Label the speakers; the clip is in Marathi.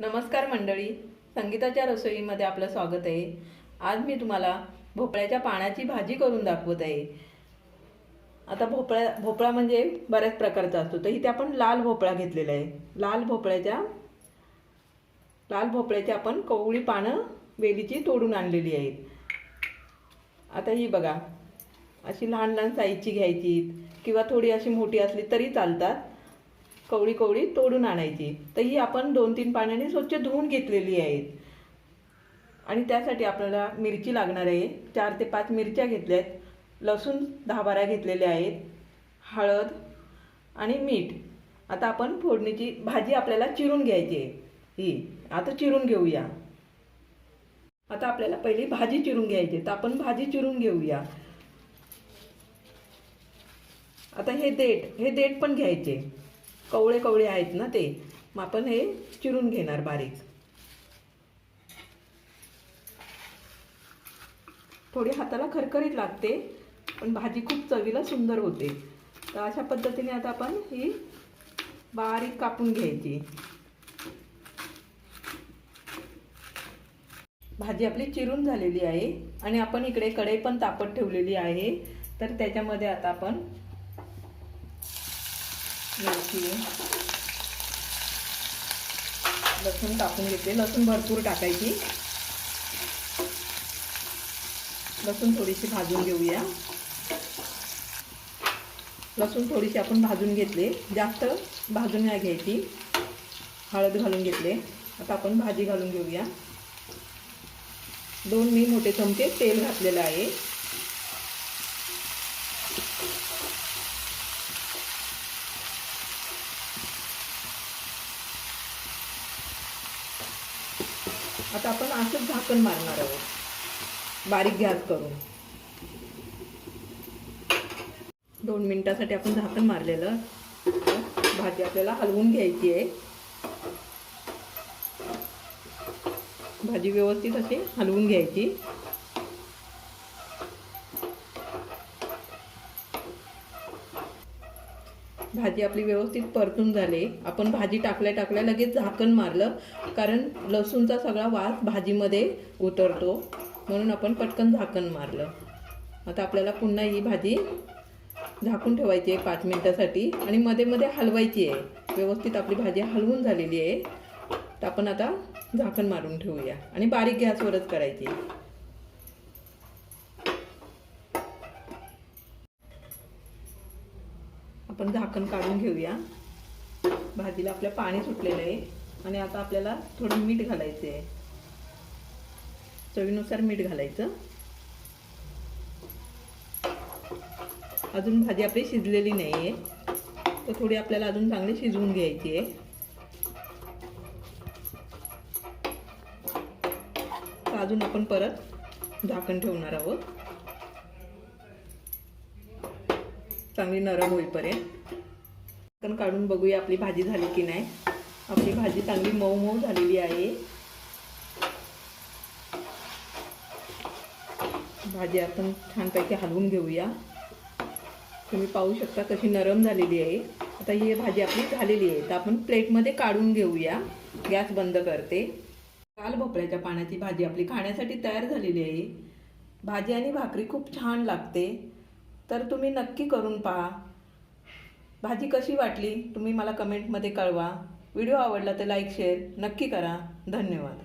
Speaker 1: नमस्कार मंडळी संगीताच्या रसोईमध्ये आपलं स्वागत आहे. आज मी तुम्हाला भोपळ्याच्या पाण्याची भाजी करून दाखवत आहे. आता भोपळा भोपळा म्हणजे बऱ्याच प्रकारचा असतो. तर इथे आपण लाल भोपळा घेतलेला आहे. लाल भोपळ्याच्या लाल भोपळ्याची आपण कवळी पानं वेलीची तोडून आणलेली आहेत. आता ही बघा अशी लहान लहान साईजची घ्यायची किंवा थोडी अशी मोठी असली तरी चालतात. कवळी कवळी तोडून आणायची. तर ही आपण दोन तीन पाण्याने स्वच्छ धुवून घेतलेली आहेत. आणि त्यासाठी आपल्याला मिरची लागणार आहे. चार ते पाच मिरच्या घेतल्या आहेत लसूण दहा बारा घेतलेले आहेत. हळद आणि मीठ. आता आपण फोडणीची भाजी आपल्याला चिरून घ्यायची आहे. ही. आता चिरून घेऊया. आता आपल्याला पहिली भाजी चिरून घ्यायची तर आपण भाजी चिरून घेऊया. आता हे देठ. हे देठ पण घ्यायचे. कवळे कवळे आहेत ना ते. मग आपण हे चिरून घेणार बारीक. थोडी हाताला खरखरीत लागते पण भाजी खूप चवीला सुंदर होते. तर अशा पद्धतीने आता आपण ही बारीक कापून घ्यायची. भाजी आपली चिरून झालेली आहे आणि आपण इकडे कढई पण तापत ठेवलेली आहे. तर त्याच्यामध्ये आता आपण मिरची. लसूण टाकून घेते. लसूण भरपूर टाकायची. लसूण थोडीशी भाजून घेऊया. लसूण थोडीशी आपण भाजून घेतले. जास्त भाजून नाही घ्यायची. हळद घालून घेतले. आता आपण भाजी घालून घेऊया. दोन मी मोठे चमचे तेल घातलेलं आहे. आता आपण असंच झाकण मारणार आहोत. बारीक गॅस करून. दोन मिनिटासाठी आपण झाकण मारलेलं. भाजी आपल्याला हलवून घ्यायची आहे. भाजी व्यवस्थित अशी हलवून घ्यायची. भाजी आपली व्यवस्थित परतून झाली. आपण भाजी टाकल्या टाकल्या लगेच झाकण मारलं. कारण लसूणचा सगळा वास भाजीमध्ये उतरतो. म्हणून आपण पटकन झाकण मारलं. आता आपल्याला पुन्हा ही भाजी झाकून ठेवायची आहे पाच मिनटासाठी. आणि मध्ये मध्ये हलवायची आहे. व्यवस्थित आपली भाजी हलवून झालेली आहे. तर आपण आता झाकण मारून ठेवूया. आणि बारीक गॅसवरच करायची आपण झाकण काढून घेऊया. भाजीला आपल्या पाणी सुटलेलं आहे. आणि आता आपल्याला थोडं मीठ घालायचं आहे. चवीनुसार मीठ घालायचं. अजून भाजी आपली शिजलेली नाही आहे तर थोडी आपल्याला अजून चांगली शिजवून घ्यायची आहे. तर अजून आपण परत झाकण ठेवणार आहोत. चांगली नरम होईपर्यंत. पण काढून बघूया आपली भाजी झाली की नाही. आपली भाजी चांगली मऊ मऊ झालेली आहे. भाजी आपण छानपैकी हलवून घेऊया. तुम्ही पाहू शकता कशी नरम झालेली आहे. आता ही भाजी आपली झालेली आहे. तर आपण प्लेटमध्ये काढून घेऊया. गॅस बंद करते. काल भोपळ्याच्या पाण्याची भाजी आपली खाण्यासाठी तयार झालेली आहे. भाजी आणि भाकरी खूप छान लागते. तर तुम्ही नक्की करून पहा. भाजी कशी वाटली तुम्ही मला कमेंटमध्ये कळवा. व्हिडिओ आवडला तर लाईक शेअर नक्की करा. धन्यवाद.